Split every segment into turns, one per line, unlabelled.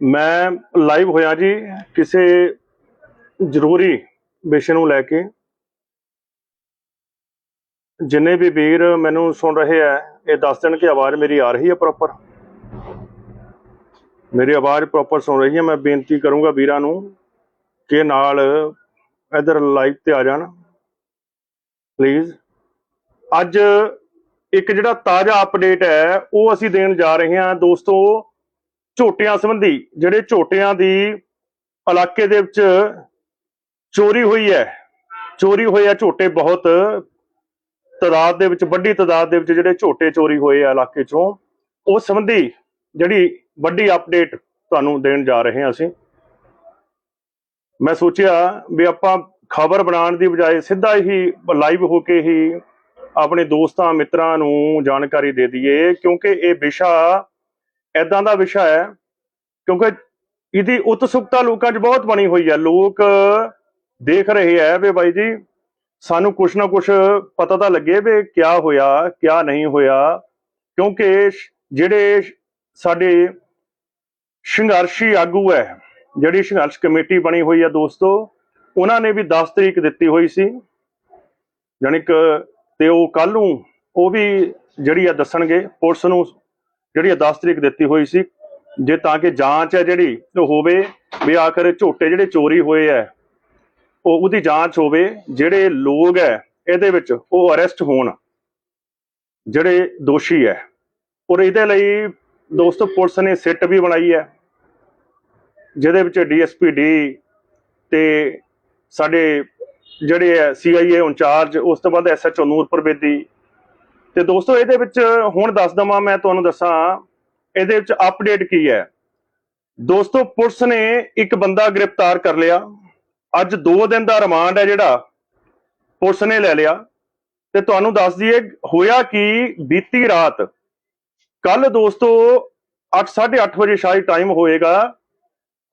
ਮੈਂ ਲਾਈਵ ਹੋਇਆ ਜੀ ਕਿਸੇ ਜ਼ਰੂਰੀ ਵਿਸ਼ੇ ਨੂੰ ਲੈ ਕੇ। ਜਿੰਨੇ ਵੀ ਵੀਰ ਮੈਨੂੰ ਸੁਣ ਰਹੇ ਆ, ਇਹ ਦੱਸ ਦੇਣ ਕਿ ਆਵਾਜ਼ ਮੇਰੀ ਆ ਰਹੀ ਹੈ ਪ੍ਰੋਪਰ ਮੇਰੀ ਆਵਾਜ਼ ਪ੍ਰੋਪਰ ਸੁਣ ਰਹੀ ਹੈ, ਮੈਂ ਬੇਨਤੀ ਕਰੂੰਗਾ ਵੀਰਾਂ ਨੂੰ ਕਿ ਨਾਲ ਇਧਰ ਲਾਈਵ ਤੇ ਆ ਜਾਣ। ਪਲੀਜ਼ ਅੱਜ ਇੱਕ ਜਿਹੜਾ ਤਾਜ਼ਾ ਅਪਡੇਟ ਹੈ, ਉਹ ਅਸੀਂ ਦੇਣ ਜਾ ਰਹੇ ਹਾਂ ਦੋਸਤੋ ਝੋਟਿਆਂ ਸੰਬੰਧੀ ਜਿਹੜੇ ਝੋਟਿਆਂ ਦੀ ਇਲਾਕੇ ਦੇ ਵਿੱਚ ਚੋਰੀ ਹੋਈ ਹੈ, ਚੋਰੀ ਹੋਏ ਆ ਝੋਟੇ ਬਹੁਤ, ਤਾਦਾਦ ਦੇ ਵਿੱਚ, ਵੱਡੀ ਤਾਦਾਦ ਦੇ ਵਿੱਚ ਜਿਹੜੇ ਝੋਟੇ ਚੋਰੀ ਹੋਏ ਆ ਇਲਾਕੇ ਚੋਂ, ਉਸ ਸੰਬੰਧੀ ਜਿਹੜੀ ਵੱਡੀ ਅਪਡੇਟ ਤੁਹਾਨੂੰ ਦੇਣ ਜਾ ਰਹੇ ਹਾਂ ਅਸੀਂ। ਮੈਂ ਸੋਚਿਆ ਵੀ ਆਪਾਂ ਖਬਰ ਬਣਾਉਣ ਦੀ ਬਜਾਏ ਸਿੱਧਾ ਹੀ ਲਾਈਵ ਹੋ ਕੇ ਹੀ ਆਪਣੇ ਦੋਸਤਾਂ, ਮਿੱਤਰਾਂ ਨੂੰ ਜਾਣਕਾਰੀ ਦੇ ਦਈਏ, ਕਿਉਂਕਿ ਇਹ ਵਿਸ਼ਾ ਐਦਾਂ ਦਾ ਵਿਸ਼ਾ ਹੈ, ਕਿਉਂਕਿ ਇਹਦੀ ਉਤਸੁਕਤਾ ਲੋਕਾਂ 'ਚ ਬਹੁਤ ਬਣੀ ਹੋਈ ਹੈ। ਲੋਕ ਦੇਖ ਰਹੇ ਹੈ ਵੀ ਬਾਈ ਜੀ, ਸਾਨੂੰ ਕੁਛ ਨਾ ਕੁਛ ਪਤਾ ਤਾਂ ਲੱਗੇ ਵੀ ਕਿਆ ਹੋਇਆ, ਕਿਆ ਨਹੀਂ ਹੋਇਆ, ਕਿਉਂਕਿ ਜਿਹੜੇ ਸਾਡੇ ਸੰਘਰਸ਼ੀ ਆਗੂ ਹੈ, ਜਿਹੜੀ ਸੰਘਰਸ਼ ਕਮੇਟੀ ਬਣੀ ਹੋਈ ਹੈ ਦੋਸਤੋ, ਉਹਨਾਂ ਨੇ ਵੀ 10 ਤਰੀਕ ਦਿੱਤੀ ਹੋਈ ਸੀ। ਯਾਨੀ ਕਿ ਤੇ ਉਹ ਕੱਲ ਨੂੰ ਉਹ ਵੀ ਜਿਹੜੀ ਆ ਦੱਸਣਗੇ, ਪੁਲਿਸ ਨੂੰ ਜਿਹੜੀ ਆ 10 ਤਰੀਕ ਦਿੱਤੀ ਹੋਈ ਸੀ, ਜੇ ਤਾਂ ਕਿ ਜਾਂਚ ਹੈ ਜਿਹੜੀ, ਉਹ ਹੋਵੇ ਵੀ ਆਖਰ ਝੋਟੇ ਜਿਹੜੇ ਚੋਰੀ ਹੋਏ ਹੈ, ਉਹ ਉਹਦੀ ਜਾਂਚ ਹੋਵੇ, ਜਿਹੜੇ ਲੋਕ ਹੈ, ਇਹਦੇ ਵਿੱਚ ਉਹ ਅਰੈਸਟ ਹੋਣ, ਜਿਹੜੇ ਦੋਸ਼ੀ ਹੈ। ਔਰ ਇਹਦੇ ਲਈ ਦੋਸਤੋ, ਪੁਲਿਸ ਨੇ ਸਿੱਟ ਵੀ ਬਣਾਈ ਹੈ, ਜਿਹਦੇ ਵਿੱਚ ਡੀਐਸਪੀ ਡੀ ਤੇ ਸਾਡੇ ਜਿਹੜੇ ਹੈ ਸੀਆਈਏ ਇੰਚਾਰਜ ਉਸ ਤੋਂ ਬਾਅਦ ਐਸਐਚਓ ਨੂਰਪੁਰ ਬੇਦੀ ਤੇ ਦੋਸਤੋ, ਇਹਦੇ ਵਿੱਚ ਹੁਣ ਦੱਸ ਦਵਾਂ, ਮੈਂ ਤੁਹਾਨੂੰ ਦੱਸਾਂ, ਇਹਦੇ ਵਿੱਚ ਅਪਡੇਟ ਕੀ ਹੈ? ਦੋਸਤੋ, ਪੁਲਿਸ ਨੇ ਇੱਕ ਬੰਦਾ ਗ੍ਰਿਫਤਾਰ ਕਰ ਲਿਆ। ਅੱਜ 2 ਦਿਨ ਦਾ ਰਿਮਾਂਡ ਹੈ ਜਿਹੜਾ, ਪੁਲਿਸ ਨੇ ਲੈ ਲਿਆ। ਤੇ ਤੁਹਾਨੂੰ ਦੱਸ ਦਈਏ, ਹੋਇਆ ਕਿ ਬੀਤੀ ਰਾਤ? ਕੱਲ ਦੋਸਤੋ 8:30 ਵਜੇ ਸ਼ਾਇਦ ਟਾਈਮ ਹੋਏਗਾ।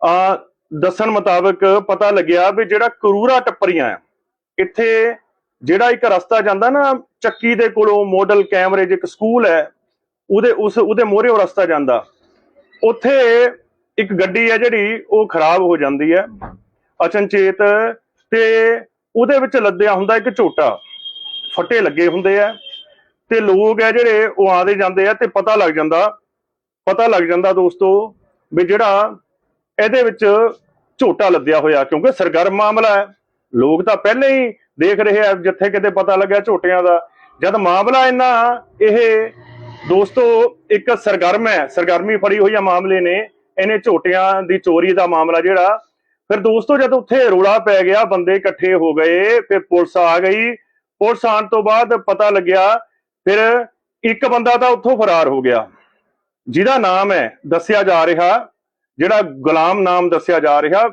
ਆ, ਦੱਸਣ ਮੁਤਾਬਕ ਪਤਾ ਲੱਗਿਆ ਵੀ ਜਿਹੜਾ ਕਰੂਰਾ ਟੱਪਰੀਆਂ ਹੈ ਇੱਥੇ ਜਿਹੜਾ ਇੱਕ ਰਸਤਾ ਜਾਂਦਾ ਨਾ ਚੱਕੀ ਦੇ ਕੋਲੋਂ ਮੋਡਲ ਕੈਮਰੇ 'ਚ ਇੱਕ ਸਕੂਲ ਹੈ, ਉਹਦੇ ਉਸ, ਉਹਦੇ ਮੋਹਰੇ ਉਹ ਰਸਤਾ ਜਾਂਦਾ। ਉੱਥੇ ਇੱਕ ਗੱਡੀ ਹੈ ਜਿਹੜੀ, ਉਹ ਖਰਾਬ ਹੋ ਜਾਂਦੀ ਹੈ, ਅਚਨਚੇਤ ਤੇ ਉਹਦੇ ਵਿੱਚ ਲੱਦਿਆ ਹੁੰਦਾ ਇੱਕ ਝੋਟਾ। ਫੱਟੇ ਲੱਗੇ ਹੁੰਦੇ ਆ ਤੇ ਲੋਕ ਹੈ ਜਿਹੜੇ, ਉਹ ਆਦੇ ਜਾਂਦੇ ਆ ਤੇ ਪਤਾ ਲੱਗ ਜਾਂਦਾ, ਪਤਾ ਲੱਗ ਜਾਂਦਾ ਦੋਸਤੋ ਵੀ ਜਿਹੜਾ ਇਹਦੇ ਵਿੱਚ ਝੋਟਾ ਲੱਦਿਆ ਹੋਇਆ, ਕਿਉਂਕਿ ਸਰਗਰਮ ਮਾਮਲਾ ਹੈ। ਲੋਕ ਤਾਂ ਪਹਿਲਾਂ ਹੀ ਦੇਖ ਰਹੇ ਆ, ਜਿੱਥੇ ਕਿਤੇ ਪਤਾ ਲੱਗਿਆ ਝੋਟਿਆਂ ਦਾ। ਜਦ ਮਾਮਲਾ ਇੰਨਾ, ਇਹ ਦੋਸਤੋ, ਇੱਕ ਸਰਗਰਮ ਹੈ, ਸਰਗਰਮੀ ਫੜੀ ਹੋਈ ਆ ਮਾਮਲੇ ਨੇ, ਇਹਨੇ ਝੋਟਿਆਂ ਦੀ ਚੋਰੀ ਦਾ ਮਾਮਲਾ ਜਿਹੜਾ, ਫਿਰ ਦੋਸਤੋ, ਜਦ ਉੱਥੇ ਰੋਲਾ ਪੈ ਗਿਆ, ਬੰਦੇ ਇਕੱਠੇ ਹੋ ਗਏ, ਫਿਰ ਪੁਲਿਸ ਆ ਗਈ। ਪੁਲਿਸ ਆਉਣ ਤੋਂ ਬਾਅਦ ਪਤਾ ਲੱਗਿਆ, ਫਿਰ ਇੱਕ ਬੰਦਾ ਤਾਂ ਉੱਥੋਂ ਫਰਾਰ ਹੋ ਗਿਆ। ਜਿਹਦਾ ਨਾਮ ਹੈ, ਦੱਸਿਆ ਜਾ ਰਿਹਾ, ਜਿਹੜਾ ਗੁਲਾਮ ਨਾਮ ਦੱਸਿਆ ਜਾ ਰਿਹਾ।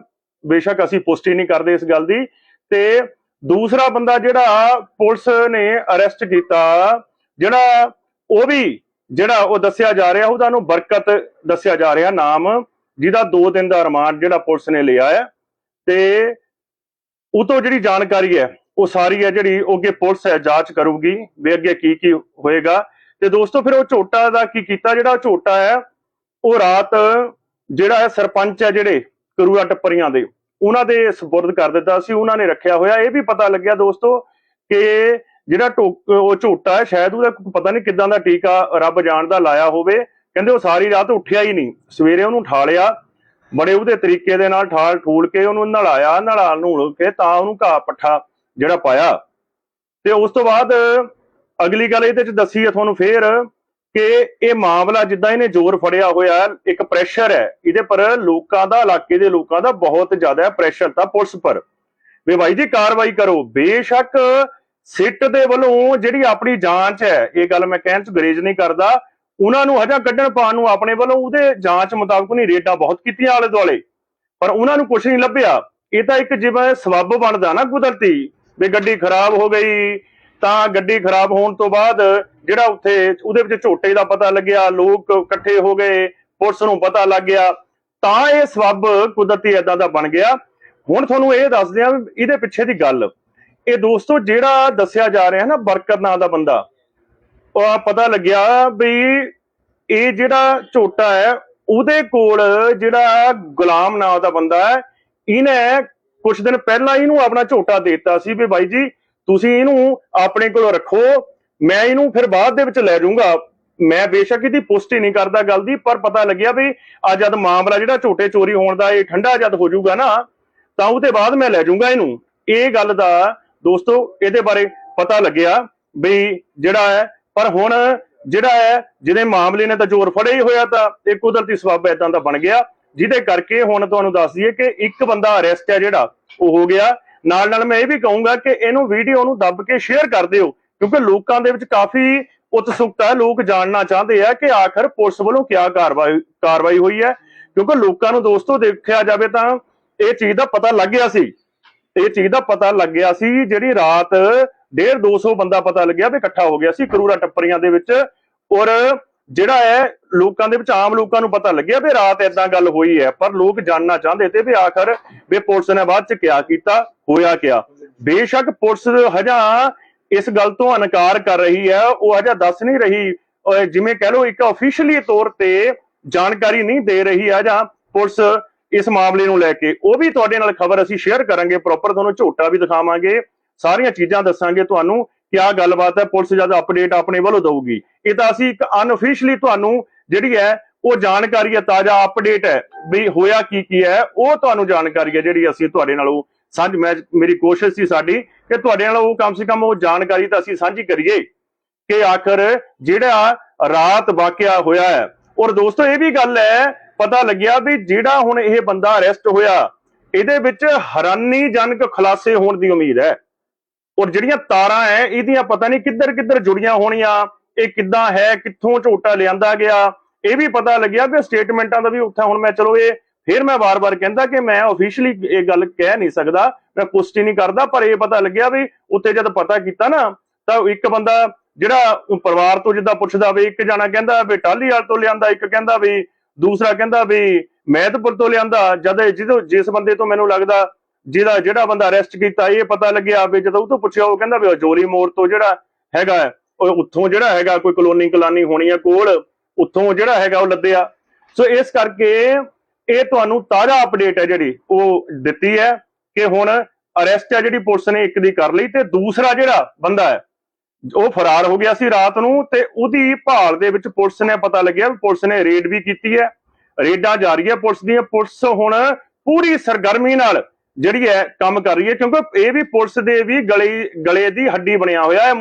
ਬੇਸ਼ੱਕ ਅਸੀਂ ਪੁਸ਼ਟੀ ਨਹੀਂ ਕਰਦੇ ਇਸ ਗੱਲ ਦੀ। ਤੇ ਦੂਸਰਾ ਬੰਦਾ ਜਿਹੜਾ ਪੁਲਿਸ ਨੇ ਅਰੈਸਟ ਕੀਤਾ, ਜਿਹੜਾ ਉਹ ਵੀ ਜਿਹੜਾ ਉਹ ਦੱਸਿਆ ਜਾ ਰਿਹਾ, ਉਹਦਾ ਨੂੰ ਬਰਕਤ ਦੱਸਿਆ ਜਾ ਰਿਹਾ ਨਾਮ, ਜਿਹਦਾ 2 ਦਿਨ ਦਾ ਰਿਮਾਂਡ ਜਿਹੜਾ ਪੁਲਿਸ ਨੇ ਲਿਆ ਹੈ। ਤੇ ਉਹ ਤੋਂ ਜਿਹੜੀ ਜਾਣਕਾਰੀ ਹੈ, ਉਹ ਸਾਰੀ ਹੈ ਜਿਹੜੀ ਉਹ ਅੱਗੇ ਪੁਲਿਸ ਹੈ, ਜਾਂਚ ਕਰੂਗੀ ਵੀ ਅੱਗੇ ਕੀ ਕੀ ਹੋਏਗਾ। ਤੇ ਦੋਸਤੋ, ਫਿਰ ਉਹ ਝੋਟਾ ਦਾ ਕੀ ਕੀਤਾ, ਜਿਹੜਾ ਝੋਟਾ ਹੈ, ਉਹ ਰਾਤ ਜਿਹੜਾ ਹੈ, ਸਰਪੰਚ ਹੈ ਜਿਹੜੇ ਕਰੂਆ ਟੱਪਰੀਆਂ ਦੇ। ਉਹਨਾਂ ਦੇ ਸਪੁਰਦ ਕਰ ਦਿੱਤਾ ਸੀ, ਉਹਨਾਂ ਨੇ ਰੱਖਿਆ ਹੋਇਆ। ਇਹ ਵੀ ਪਤਾ ਲੱਗਿਆ ਦੋਸਤੋ ਕਿ ਜਿਹੜਾ ਉਹ ਝੋਟਾ ਹੈ, ਸ਼ਾਇਦ ਉਹਦਾ ਪਤਾ ਨਹੀਂ ਕਿਦਾਂ ਦਾ ਟੀਕਾ ਰੱਬ ਜਾਣਦਾ ਲਾਇਆ ਹੋਵੇ। ਕਹਿੰਦੇ ਉਹ ਸਾਰੀ ਰਾਤ ਉੱਠਿਆ ਹੀ ਨਹੀਂ। ਸਵੇਰੇ ਉਹਨੂੰ ਠਾਲਿਆ ਬੜੇ ਉਹਦੇ ਤਰੀਕੇ ਦੇ ਨਾਲ ਠਾਲ ਠੂਲ ਕੇ ਉਹਨੂੰ ਨਲਾਇਆ ਨਲਾ ਨੂਲ ਕੇ ਤਾਂ ਉਹਨੂੰ ਘਾਹ ਪੱਠਾ ਜਿਹੜਾ ਪਾਇਆ। ਤੇ ਉਸ ਤੋਂ ਬਾਅਦ ਅਗਲੀ ਗੱਲ ਇਹਦੇ ਚ ਦੱਸੀ ਹੈ ਤੁਹਾਨੂੰ ਫੇਰ। ਕਿ ਇਹ ਮਾਮਲਾ ਜਿੱਦਾਂ ਇਹਨੇ ਜ਼ੋਰ ਫੜਿਆ ਹੋਇਆ, ਇੱਕ ਪ੍ਰੈਸ਼ਰ ਹੈ। ਇਹਦੇ ਪਰ ਲੋਕਾਂ ਦਾ, ਇਲਾਕੇ ਦੇ ਲੋਕਾਂ ਦਾ ਬਹੁਤ ਜ਼ਿਆਦਾ ਪ੍ਰੈਸ਼ਰ ਤਾਂ ਪੁਲਿਸ ਪਰ। ਵੀ ਭਾਈ ਜੀ, ਕਾਰਵਾਈ ਕਰੋ। ਬੇਸ਼ੱਕ ਸਿੱਟ ਦੇ ਵੱਲੋਂ ਜਿਹੜੀ ਆਪਣੀ ਜਾਂਚ ਹੈ, ਇਹ ਗੱਲ ਮੈਂ ਕਹਿਣ ਚ ਗਰੇਜ ਨਹੀਂ ਕਰਦਾ, ਉਹਨਾਂ ਨੂੰ ਹਜਾ ਕੱਢਣ ਪਾਉਣ ਨੂੰ ਆਪਣੇ ਵੱਲੋਂ ਉਹਦੇ ਜਾਂਚ ਮੁਤਾਬਕ ਨਹੀਂ ਰੇਡਾਂ ਬਹੁਤ ਕੀਤੀਆਂ ਆਲੇ ਦੁਆਲੇ। ਪਰ ਉਹਨਾਂ ਨੂੰ ਕੁਝ ਨਹੀਂ ਲੱਭਿਆ। ਇਹ ਤਾਂ ਇੱਕ ਜਿਵੇਂ ਸਬੱਬ ਬਣਦਾ ਨਾ ਕੁਦਰਤੀ, ਵੀ ਗੱਡੀ ਖਰਾਬ ਹੋ ਗਈ ਤਾਂ ਗੱਡੀ ਖਰਾਬ ਹੋਣ ਤੋਂ ਬਾਅਦ ਜਿਹੜਾ ਉੱਥੇ ਉਹਦੇ ਵਿੱਚ ਝੋਟੇ ਦਾ ਪਤਾ ਲੱਗਿਆ, ਲੋਕ ਇਕੱਠੇ ਹੋ ਗਏ, ਪੁਲਿਸ ਨੂੰ ਪਤਾ ਲੱਗ ਗਿਆ, ਤਾਂ ਇਹ ਸਬੱਬ ਕੁਦਰਤੀ ਏਦਾਂ ਦਾ ਬਣ ਗਿਆ। ਹੁਣ ਤੁਹਾਨੂੰ ਇਹ ਦੱਸਦੇ ਆ ਇਹਦੇ ਪਿੱਛੇ ਦੀ ਗੱਲ। ਇਹ ਦੋਸਤੋ ਜਿਹੜਾ ਦੱਸਿਆ ਜਾ ਰਿਹਾ ਨਾ ਬਰਕਤ ਨਾਂ ਦਾ ਬੰਦਾ, ਉਹ ਪਤਾ ਲੱਗਿਆ ਵੀ ਇਹ ਜਿਹੜਾ ਝੋਟਾ ਹੈ, ਉਹਦੇ ਕੋਲ ਜਿਹੜਾ ਗੁਲਾਮ ਨਾਂ ਦਾ ਬੰਦਾ ਹੈ, ਇਹਨੇ ਕੁਝ ਦਿਨ ਪਹਿਲਾਂ ਇਹਨੂੰ ਆਪਣਾ ਝੋਟਾ ਦੇ ਦਿੱਤਾ ਸੀ ਵੀ ਬਾਈ ਜੀ ਤੁਸੀਂ ਇਹਨੂੰ ਆਪਣੇ ਕੋਲ ਰੱਖੋ, ਮੈਂ ਇਹਨੂੰ ਫਿਰ ਬਾਅਦ ਦੇ ਵਿੱਚ ਲੈ ਜਾਊਂਗਾ। ਮੈਂ ਬੇਸ਼ੱਕ ਇਹਦੀ ਪੁਸ਼ਟੀ ਨਹੀਂ ਕਰਦਾ ਗੱਲ ਦੀ, ਪਰ ਪਤਾ ਲੱਗਿਆ ਵੀ ਆ ਜਦ ਮਾਮਲਾ ਜਿਹੜਾ ਝੋਟੇ ਚੋਰੀ ਹੋਣ ਦਾ, ਇਹ ਠੰਡਾ ਜਦ ਹੋ ਜਾਊਗਾ ਨਾ, ਤਾਂ ਉਹਦੇ ਬਾਅਦ ਮੈਂ ਲੈ ਜਾਊਂਗਾ ਇਹਨੂੰ। ਇਹ ਗੱਲ ਦਾ ਦੋਸਤੋ, ਇਹਦੇ ਬਾਰੇ ਪਤਾ ਲੱਗਿਆ ਵੀ ਜਿਹੜਾ ਹੈ, ਪਰ ਹੁਣ ਜਿਹੜਾ ਹੈ, ਜਿਹਦੇ ਮਾਮਲੇ ਨੇ ਤਾਂ ਜ਼ੋਰ ਫੜਿਆ ਹੀ ਹੋਇਆ ਤਾਂ ਇਹ ਕੁਦਰਤੀ ਸਬੱਬ ਇਦਾਂ ਦਾ ਬਣ ਗਿਆ, ਜਿਹਦੇ ਕਰਕੇ ਹੁਣ ਤੁਹਾਨੂੰ ਦੱਸ ਦਈਏ ਕਿ ਇੱਕ ਬੰਦਾ ਅਰੈਸਟ ਹੈ ਜਿਹੜਾ, ਉਹ ਹੋ ਗਿਆ। ਨਾਲ ਨਾਲ ਮੈਂ ਇਹ ਵੀ ਕਹੂੰਗਾ ਕਿ ਇਹਨੂੰ ਵੀਡੀਓ ਨੂੰ ਦੱਬ ਕੇ ਸ਼ੇਅਰ ਕਰ ਦਿਓ, ਕਿਉਂਕਿ ਲੋਕਾਂ ਦੇ ਵਿੱਚ ਕਾਫੀ ਉਤਸੁਕਤਾ ਹੈ, ਲੋਕ ਜਾਣਨਾ ਚਾਹੁੰਦੇ ਆ ਕਿ ਆਖਰ ਪੁਲਿਸ ਵੱਲੋਂ ਕੀ ਕਾਰਵਾਈ ਕਾਰਵਾਈ ਹੋਈ ਹੈ। ਕਿਉਂਕਿ ਲੋਕਾਂ ਨੂੰ ਦੋਸਤੋ ਦੇਖਿਆ ਜਾਵੇ ਤਾਂ ਇਹ ਚੀਜ਼ ਦਾ ਪਤਾ ਲੱਗ ਗਿਆ ਸੀ। ਇਹ ਚੀਜ਼ ਦਾ ਪਤਾ ਲੱਗ ਗਿਆ ਸੀ, ਜਿਹੜੀ ਰਾਤ 1.5 200 ਬੰਦਾ ਪਤਾ ਲੱਗਿਆ ਵੀ ਇਕੱਠਾ ਹੋ ਗਿਆ ਸੀ ਕਰੂਰਾ ਟੱਪਰੀਆਂ ਦੇ ਵਿੱਚ। ਔਰ ਜਿਹੜਾ ਹੈ, ਲੋਕਾਂ ਦੇ ਵਿੱਚ, ਆਮ ਲੋਕਾਂ ਨੂੰ ਪਤਾ ਲੱਗਿਆ ਵੀ ਰਾਤ ਇਦਾਂ ਗੱਲ ਹੋਈ ਹੈ, ਪਰ ਲੋਕ ਜਾਣਨਾ ਚਾਹੁੰਦੇ ਤੇ ਵੀ ਆਖਰ ਵੀ ਪੁਲਿਸ ਨੇ ਬਾਅਦ ਚ ਕਿਆ ਕੀਤਾ, ਹੋਇਆ ਕਿਆ। ਬੇਸ਼ੱਕ ਪੁਲਿਸ ਹਜਾ ਇਸ ਗੱਲ ਤੋਂ ਇਨਕਾਰ ਕਰ ਰਹੀ ਹੈ, ਉਹ ਹਜਾ ਦੱਸ ਨਹੀਂ ਰਹੀ ਜਿਵੇਂ ਕਹਿ ਲਓ ਇੱਕ ਅਫੀਸ਼ੀਅਲੀ ਤੌਰ ਤੇ ਜਾਣਕਾਰੀ ਨਹੀਂ ਦੇ ਰਹੀ ਹੈ ਜਾਂ ਪੁਲਿਸ ਇਸ ਮਾਮਲੇ ਨੂੰ ਲੈ ਕੇ। ਉਹ ਵੀ ਤੁਹਾਡੇ ਨਾਲ ਖਬਰ ਅਸੀਂ ਸ਼ੇਅਰ ਕਰਾਂਗੇ ਪ੍ਰੋਪਰ ਤੁਹਾਨੂੰ ਝੋਟਾ ਵੀ ਦਿਖਾਵਾਂਗੇ, ਸਾਰੀਆਂ ਚੀਜ਼ਾਂ ਦੱਸਾਂਗੇ, ਤੁਹਾਨੂੰ ਕਿਆ ਗੱਲਬਾਤ ਹੈ, ਪੁਲਿਸ ਜਦ ਅਪਡੇਟ ਆਪਣੇ ਵੱਲੋਂ ਦਊਗੀ। ਇਹ ਤਾਂ ਅਸੀਂ ਇੱਕ ਅਨਅਫੀਸ਼ੀਅਲੀ ਤੁਹਾਨੂੰ ਜਿਹੜੀ ਹੈ, ਉਹ ਜਾਣਕਾਰੀ ਹੈ, ਤਾਜ਼ਾ ਅਪਡੇਟ ਹੈ, ਵੀ ਹੋਇਆ ਕੀ ਕੀ ਹੈ, ਉਹ ਤੁਹਾਨੂੰ ਜਾਣਕਾਰੀ ਹੈ, ਜਿਹੜੀ ਅਸੀਂ ਤੁਹਾਡੇ ਨਾਲ ਉਹ ਸਾਂਝ, ਮੈਂ ਮੇਰੀ ਕੋਸ਼ਿਸ਼ ਸੀ ਸਾਡੀ ਕਿ ਤੁਹਾਡੇ ਨਾਲ ਉਹ ਕਮ ਸੇ ਕਮ ਉਹ ਜਾਣਕਾਰੀ ਤਾਂ ਅਸੀਂ ਸਾਂਝੀ ਕਰੀਏ ਕਿ ਆਖਰ ਜਿਹੜਾ ਰਾਤ ਵਾਕਿਆ ਹੋਇਆ ਹੈ। ਔਰ ਦੋਸਤੋ, ਇਹ ਵੀ ਗੱਲ ਹੈ, ਪਤਾ ਲੱਗਿਆ ਵੀ ਜਿਹੜਾ ਹੁਣ ਇਹ ਬੰਦਾ ਅਰੈਸਟ ਹੋਇਆ, ਇਹਦੇ ਵਿੱਚ ਹੈਰਾਨੀਜਨਕ ਖੁਲਾਸੇ ਹੋਣ ਦੀ ਉਮੀਦ ਹੈ। ਔਰ ਜਿਹੜੀਆਂ ਤਾਰਾਂ ਹੈ ਇਹਦੀਆਂ ਪਤਾ ਨਹੀਂ ਕਿੱਧਰ ਕਿੱਧਰ ਜੁੜੀਆਂ ਹੋਣੀਆਂ, ਇਹ ਕਿੱਦਾਂ ਹੈ, ਕਿੱਥੋਂ ਝੋਟਾ ਲਿਆਂਦਾ ਗਿਆ, ਇਹ ਵੀ ਪਤਾ ਲੱਗਿਆ ਵੀ ਸਟੇਟਮੈਂਟਾਂ ਦਾ ਵੀ ਉੱਥੇ ਹੁਣ ਮੈਂ ਚਲੋ ਇਹ ਫਿਰ ਮੈਂ ਵਾਰ-ਵਾਰ ਕਹਿੰਦਾ ਕਿ ਮੈਂ ਅਫੀਸ਼ੀਅਲੀ ਇਹ ਗੱਲ ਕਹਿ ਨਹੀਂ ਸਕਦਾ, ਮੈਂ ਪੁਸ਼ਟੀ ਨਹੀਂ ਕਰਦਾ, ਪਰ ਇਹ ਪਤਾ ਲੱਗਿਆ ਵੀ ਉੱਥੇ ਜਦ ਪਤਾ ਕੀਤਾ ਨਾ, ਤਾਂ ਇੱਕ ਬੰਦਾ ਜਿਹੜਾ ਪਰਿਵਾਰ ਤੋਂ ਜਿੱਦਾਂ ਪੁੱਛਦਾ ਵੀ ਇੱਕ ਜਾਣਾ ਕਹਿੰਦਾ ਵੀ ਟਾਲੀਵਾਲ ਤੋਂ ਲਿਆਂਦਾ, ਇੱਕ ਕਹਿੰਦਾ ਵੀ ਦੂਸਰਾ ਕਹਿੰਦਾ ਵੀ ਮਹਿਤਪੁਰ ਤੋਂ ਲਿਆਂਦਾ, ਜਦ ਜਿਹਦੋਂ ਜਿਸ ਬੰਦੇ ਤੋਂ ਮੈਨੂੰ ਲੱਗਦਾ ਜਿਹਦਾ ਜਿਹੜਾ ਬੰਦਾ ਅਰੈਸਟ ਕੀਤਾ, ਇਹ ਪਤਾ ਲੱਗਿਆ ਵੀ ਜਦੋਂ ਉਹ ਤੋਂ ਪੁੱਛਿਆ, ਉਹ ਕਹਿੰਦਾ ਵੀ ਉਹ ਜੋਰੀ ਮੋੜ ਤੋਂ ਜਿਹੜਾ ਹੈਗਾ ਉਹ ਉੱਥੋਂ ਜਿਹੜਾ ਹੈਗਾ ਕੋਈ ਕਲੋਨੀ ਕਲਾਨੀ ਹੋਣੀ ਆ ਕੋਲ, ਉੱਥੋਂ ਜਿਹੜਾ ਹੈਗਾ ਉਹ ਲੱਦਿਆ। ਸੋ ਇਸ ਕਰਕੇ ਇਹ ਤੁਹਾਨੂੰ ਤਾਜ਼ਾ ਅਪਡੇਟ ਹੈ ਜਿਹੜੀ ਉਹ ਦਿੱਤੀ ਹੈ ਕਿ ਹੁਣ ਅਰੈਸਟ ਹੈ ਜਿਹੜੀ ਪੁਲਿਸ ਨੇ ਇੱਕ ਦੀ ਕਰ ਲਈ ਤੇ ਦੂਸਰਾ ਜਿਹੜਾ ਬੰਦਾ ਹੈ, ਉਹ ਫਰਾਰ ਹੋ ਗਿਆ ਸੀ ਰਾਤ ਨੂੰ ਤੇ ਉਹਦੀ ਭਾਲ ਦੇ ਵਿੱਚ ਪੁਲਿਸ ਨੇ ਪਤਾ ਲੱਗਿਆ ਵੀ ਪੁਲਿਸ ਨੇ ਰੇਡ ਵੀ ਕੀਤੀ ਹੈ। ਰੇਡਾਂ ਜਾਰੀ ਹੈ ਪੁਲਿਸ ਦੀਆਂ। ਪੁਲਿਸ ਹੁਣ ਪੂਰੀ ਸਰਗਰਮੀ ਨਾਲ ਜਿਹੜੀ ਹੈ ਕੰਮ ਕਰ ਰਹੀ ਹੈ, ਕਿਉਂਕਿ ਇਹ ਵੀ ਪੁਲਿਸ ਦੇ ਵੀ ਗਲੇ ਗਲੇ ਦੀ ਹੱਡੀ ਬਣਿਆ ਹੋਇਆ ਹੈ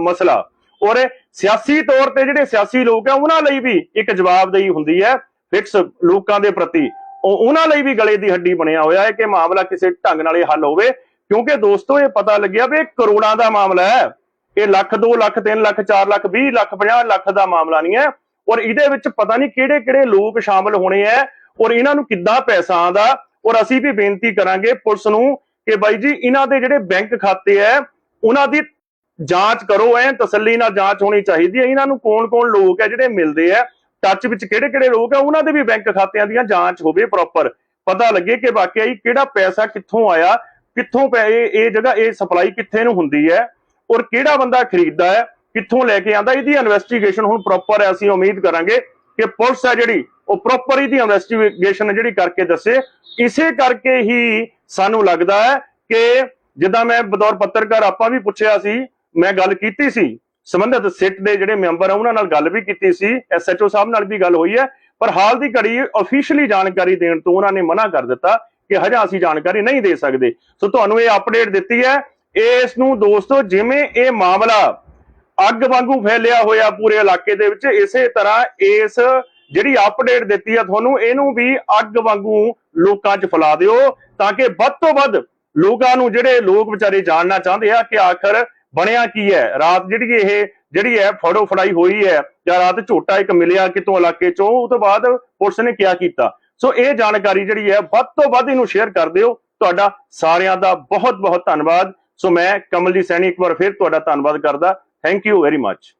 ਮਸਲਾ। ਔਰ ਸਿਆਸੀ ਤੌਰ ਤੇ ਜਿਹੜੇ ਸਿਆਸੀ ਲੋਕ ਆ, ਉਹਨਾਂ ਲਈ ਵੀ ਇੱਕ ਜਵਾਬਦੇਹੀ ਹੁੰਦੀ ਹੈ ਫਿਕਸ ਲੋਕਾਂ ਦੇ ਪ੍ਰਤੀ। ਉਹਨਾਂ ਲਈ ਵੀ ਗਲੇ ਦੀ ਹੱਡੀ ਬਣਿਆ ਹੋਇਆ ਹੈ ਕਿ ਮਾਮਲਾ ਕਿਸੇ ਢੰਗ ਨਾਲ ਇਹ ਹੱਲ ਹੋਵੇ, ਕਿਉਂਕਿ ਦੋਸਤੋ, ਇਹ ਪਤਾ ਲੱਗਿਆ ਵੀ ਕਰੋੜਾਂ ਦਾ ਮਾਮਲਾ ਹੈ। ਇਹ ਲੱਖ 2 ਲੱਖ 3 ਲੱਖ 4 ਲੱਖ 20 ਲੱਖ 50 ਲੱਖ ਦਾ ਮਾਮਲਾ ਨਹੀਂ ਹੈ। ਔਰ ਇਹਦੇ ਵਿੱਚ ਪਤਾ ਨਹੀਂ ਕਿਹੜੇ ਕਿਹੜੇ ਲੋਕ ਸ਼ਾਮਲ ਹੋਣੇ ਐ ਔਰ ਇਹਨਾਂ ਨੂੰ ਕਿੱਦਾਂ ਪੈਸਾ ਆਂਦਾ ਔਰ ਅਸੀਂ ਵੀ ਬੇਨਤੀ ਕਰਾਂਗੇ ਪੁਲਿਸ ਨੂੰ ਕਿ ਬਾਈ ਜੀ, ਇਹਨਾਂ ਦੇ ਜਿਹੜੇ ਬੈਂਕ ਖਾਤੇ ਐ, ਉਹਨਾਂ ਦੀ ਜਾਂਚ ਕਰੋ ਐ, ਤਸੱਲੀ ਨਾਲ ਜਾਂਚ ਹੋਣੀ ਚਾਹੀਦੀ ਹੈ ਇਹਨਾਂ ਨੂੰ ਕੌਣ-ਕੌਣ ਲੋਕ ਐ ਜਿਹੜੇ ਮਿਲਦੇ ਐ? ਟੱਚ ਵਿੱਚ ਕਿਹੜੇ-ਕਿਹੜੇ ਲੋਕ ਐ? ਉਹਨਾਂ ਦੇ ਵੀ ਬੈਂਕ ਖਾਤਿਆਂ ਦੀਆਂ ਜਾਂਚ ਹੋਵੇ ਪ੍ਰੋਪਰ ਪਤਾ ਲੱਗੇ ਕਿ ਵਾਕਿਆ ਹੀ ਕਿਹੜਾ ਪੈਸਾ ਕਿੱਥੋਂ ਆਇਆ, ਕਿੱਥੋਂ ਪੈ, ਇਹ ਜਗ੍ਹਾ, ਇਹ ਸਪਲਾਈ ਕਿੱਥੇ ਨੂੰ ਹੁੰਦੀ ਹੈ ਔਰ ਕਿਹੜਾ ਬੰਦਾ ਖਰੀਦਦਾ ਹੈ ਕਿੱਥੋਂ ਲੈ ਕੇ ਆਂਦਾ? ਇਹਦੀ ਇਨਵੈਸਟੀਗੇਸ਼ਨ ਹੁਣ ਪ੍ਰੋਪਰ ਹੈ ਅਸੀਂ ਉਮੀਦ ਕਰਾਂਗੇ ਕਿ ਪੁਲਿਸ ਹੈ ਜਿਹੜੀ ਉਹ ਪ੍ਰੋਪਰ ਇਹਦੀ ਇਨਵੈਸਟੀਗੇਸ਼ਨ ਜਿਹੜੀ ਕਰਕੇ ਦੱਸੇ, ਇਸੇ ਕਰਕੇ ਹੀ ਸਾਨੂੰ ਲੱਗਦਾ ਹੈ ਕਿ ਜਿੱਦਾਂ ਮੈਂ ਬਤੌਰ ਪੱਤਰਕਾਰ ਆਪਾਂ ਵੀ ਪੁੱਛਿਆ ਸੀ, ਮੈਂ ਗੱਲ ਕੀਤੀ ਸੀ, ਸੰਬੰਧਿਤ ਸਿੱਟ ਦੇ ਜਿਹੜੇ ਮੈਂਬਰ ਆ, ਉਹਨਾਂ ਨਾਲ ਗੱਲ ਵੀ ਕੀਤੀ ਸੀ ਐਸਐਚਓ ਸਾਹਿਬ ਨਾਲ ਵੀ ਗੱਲ ਹੋਈ ਹੈ, ਪਰ ਹਾਲ ਦੀ ਘੜੀ ਅਫੀਸ਼ੀਅਲੀ ਜਾਣਕਾਰੀ ਦੇਣ ਤੋਂ ਉਹਨਾਂ ਨੇ ਮਨਾ ਕਰ ਦਿੱਤਾ ਕਿ ਹਜੇ ਅਸੀਂ ਜਾਣਕਾਰੀ ਨਹੀਂ ਦੇ ਸਕਦੇ। ਸੋ ਤੁਹਾਨੂੰ ਇਹ ਅਪਡੇਟ ਦਿੱਤੀ ਹੈ, ਇਸ ਨੂੰ ਦੋਸਤੋ ਜਿਵੇਂ ਇਹ ਮਾਮਲਾ ਅੱਗ ਵਾਂਗੂ ਫੈਲਿਆ ਹੋਇਆ ਪੂਰੇ ਇਲਾਕੇ ਦੇ ਵਿੱਚ, ਇਸੇ ਤਰ੍ਹਾਂ ਇਸ ਜਿਹੜੀ ਅਪਡੇਟ ਦਿੱਤੀ ਹੈ ਤੁਹਾਨੂੰ, ਇਹਨੂੰ ਵੀ ਅੱਗ ਵਾਂਗੂ ਲੋਕਾਂ 'ਚ ਫੈਲਾ ਦਿਓ, ਤਾਂ ਕਿ ਵੱਧ ਤੋਂ ਵੱਧ ਲੋਕਾਂ ਨੂੰ ਜਿਹੜੇ ਲੋਕ ਵਿਚਾਰੇ ਜਾਣਨਾ ਚਾਹੁੰਦੇ ਆ ਕਿ ਆਖਰ ਬਣਿਆ ਕੀ ਹੈ। ਰਾਤ ਜਿਹੜੀ ਇਹ, ਜਿਹੜੀ ਹੈ ਫੜੋ ਫੜਾਈ ਹੋਈ ਹੈ, ਜਾਂ ਰਾਤ ਝੋਟਾ ਇੱਕ ਮਿਲਿਆ ਕਿਤੋਂ ਇਲਾਕੇ ਚੋਂ, ਉਹ ਤੋਂ ਬਾਅਦ ਪੁਲਿਸ ਨੇ ਕੀ ਕੀਤਾ? ਸੋ ਇਹ ਜਾਣਕਾਰੀ ਜਿਹੜੀ ਹੈ, ਵੱਧ ਤੋਂ ਵੱਧ ਇਹਨੂੰ ਸ਼ੇਅਰ ਕਰ ਦਿਓ। ਤੁਹਾਡਾ ਸਾਰਿਆਂ ਦਾ ਬਹੁਤ ਬਹੁਤ ਧੰਨਵਾਦ। ਸੋ ਮੈਂ ਕਮਲਜੀਤ ਸੈਣੀ ਇੱਕ ਵਾਰ ਫਿਰ ਤੁਹਾਡਾ ਧੰਨਵਾਦ ਕਰਦਾ। Thank you very much